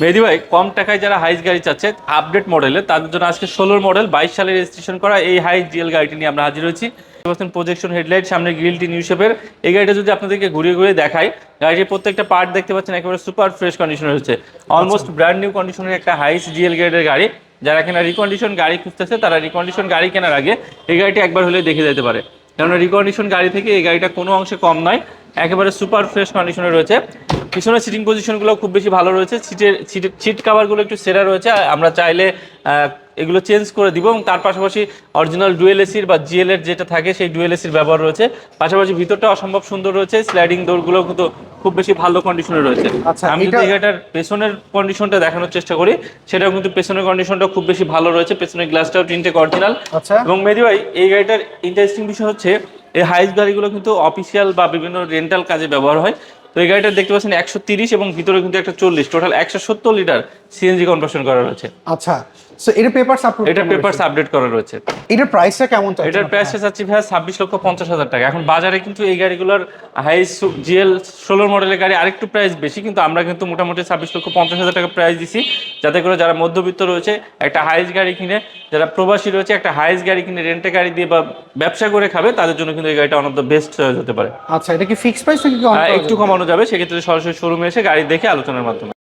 মেহেদি ভাই কম টাকায় যারা হাইস গাড়ি চাচ্ছে আপডেট মডেলের তাদের জন্য আজকে ষোলোর মডেল বাইশ সালে রেজিস্ট্রেশন করা এই হাইস জিএল গাড়িটি নিয়ে আমরা হাজির হয়েছি। প্রজেকশন হেডলাইট সামনে গ্রিলটি নিউ শেপের এই গাড়িটা যদি আপনাদেরকে ঘুরিয়ে ঘুরিয়ে দেখাই গাড়িটির প্রত্যেকটা পার্ট দেখতে পাচ্ছেন একেবারে সুপার ফ্রেশ কন্ডিশনে রয়েছে অলমোস্ট ব্র্যান্ড নিউ কন্ডিশনের একটা হাইস জিএল গ্রেডের গাড়ি। যারা কিনা রিকন্ডিশন গাড়ি খুঁজতেছে তারা রিকন্ডিশন গাড়ি কেনার আগে এই গাড়িটি একবার হলে দেখে যেতে পারে। কেননা রিকন্ডিশন গাড়ি থেকে এই গাড়িটা কোনো অংশে কম নয় একেবারে সুপার ফ্রেশ কন্ডিশনে রয়েছে। পিছনের সিটিং পজিশনগুলো খুব বেশি ভালো রয়েছে। সিটের সিট কাভারগুলো একটু সেরা রয়েছে। আমরা চাইলে এগুলো চেঞ্জ করে দিব এবং তার পাশাপাশি অরিজিনাল ডুয়েল এসির বা জিএল এর যেটা থাকে সেই ডুয়েল এসির ব্যবহার রয়েছে। পাশাপাশি ভিতরটা অসম্ভব সুন্দর রয়েছে। স্লাইডিং ডোরগুলো কিন্তু খুব বেশি ভালো কন্ডিশনে রয়েছে। আচ্ছা, আমি যদি এটা- এই গাড়িটার পেছনের কন্ডিশনটা দেখানোর চেষ্টা করি সেটাও কিন্তু পেছনের কন্ডিশনটা খুব বেশি ভালো রয়েছে। পেছনের গ্লাসটাও টিনটেক অরিজিনাল আচ্ছা। এবং মেদি ভাই এই গাড়িটার ইন্টারেস্টিং বিষয় হচ্ছে এই হাইস গাড়িগুলো কিন্তু অফিসিয়াল বা বিভিন্ন রেন্টাল কাজে ব্যবহার হয়। তো এই গাড়িটা দেখতে পাচ্ছেন একশো তিরিশ এবং ভিতরে কিন্তু একটা চল্লিশ। টোটাল একশো সত্তর লিটার সিএনজি কনভার্সন করা রয়েছে। আচ্ছা সো এটা পেপারস আপলোড এটা পেপারস আপডেট করা রয়েছে। এটার প্রাইসটা কেমন চাচ্ছেন এটার প্রাইস চাচ্ছি ভাই ছাব্বিশ লক্ষ পঞ্চাশ হাজার টাকা। এখন বাজারে কিন্তু এই গাড়িগুলোর হাইস জিএল ষোলো মডেলের গাড়ি আরেকটু প্রাইস বেশি কিন্তু আমরা কিন্তু মোটামুটি ছাব্বিশ লক্ষ পঞ্চাশ হাজার টাকা প্রাইস দিছি। যাতে করে যারা মধ্যবিত্ত রয়েছে একটা হাইস গাড়ি কিনে যারা প্রবাসী রয়েছে একটা হাইস গাড়ি কিনে রেন্টে গাড়ি দিয়ে বা ব্যবসা করে খাবে তাদের জন্য কিন্তু এই গাড়িটা অন অফ দ্য বেস্ট হতে পারে। আচ্ছা এটা কি ফিক্সড প্রাইস নাকি করা একটু যাবে সেক্ষেত্রে সরাসরি শোরুমে এসে গাড়ি দেখে আলোচনার মাধ্যমে।